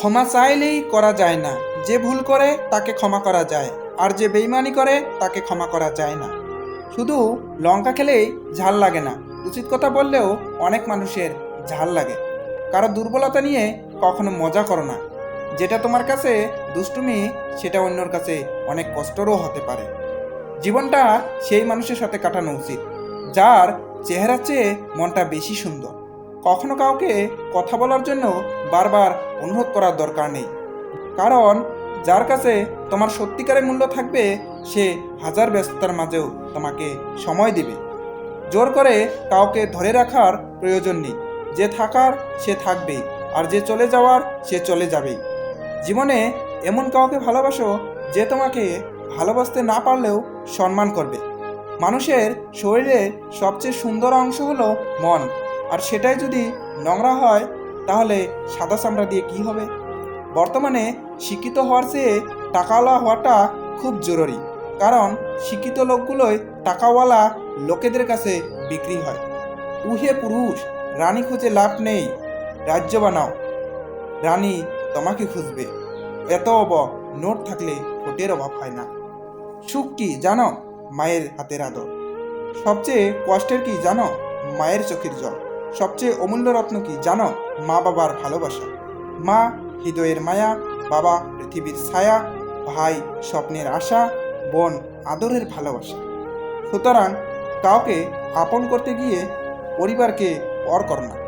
ক্ষমা চাইলেই করা যায় না। যে ভুল করে, তাকে ক্ষমা করা যায়। আর যে বেইমানি করে, তাকে ক্ষমা করা যায় না। শুধু লঙ্কা খেলেই ঝাল লাগে না। উচিত কথা বললেও অনেক মানুষের ঝাল লাগে। কারও দুর্বলতা নিয়ে কখনো মজা করো না। যেটা তোমার কাছে দুষ্টুমি, সেটা অন্যর কাছে অনেক কষ্টরও হতে পারে। জীবনটা সেই মানুষের সাথে কাটানো উচিত, যার চেহারার চেয়ে মনটা বেশি সুন্দর। কখনো কাউকে কথা বলার জন্য বারবার অনুরোধ করার দরকার নেই। কারণ যার কাছে তোমার সত্যিকারের মূল্য থাকবে, সে হাজার ব্যস্ততার মাঝেও তোমাকে সময় দিবে। জোর করে কাউকে ধরে রাখার প্রয়োজন নেই। যে থাকার, সে থাকবেই আর যে চলে যাওয়ার, সে চলে যাবে। জীবনে এমন কাউকে ভালোবাসো যে তোমাকে ভালোবাসতে না পারলেও সম্মান করবে। মানুষের শরীরের সবচেয়ে সুন্দর অংশ হলো মন। আর সেটাই যদি নোংরা হয়, তাহলে সাদা চামড়া দিয়ে কি হবে? বর্তমানে শিক্ষিত হওয়ার চেয়ে টাকাওয়ালা হওয়াটা খুব জরুরি, কারণ শিক্ষিত লোকগুলোই টাকাওয়ালা লোকেদের কাছে বিক্রি হয়। উহে পুরুষ, রানী খুঁজে লাভ নেই, রাজ্য বানাও। রানী তোমাকে খুঁজবে। এত অব নোট থাকলে ঠোঁটের অভাব হয় না। সুখ কি জানো? মায়ের হাতের আদর। সবচেয়ে কষ্টের কি জানো? মায়ের চোখের জল। সবচেয়ে অমূল্য রত্ন কি জানো? মা বাবার ভালোবাসা। মা হৃদয়ের মায়া, বাবা পৃথিবীর ছায়া, ভাই স্বপ্নের আশা, বোন আদরের ভালোবাসা। সুতরাং কাউকে আপন করতে গিয়ে পরিবারকে পর কর না।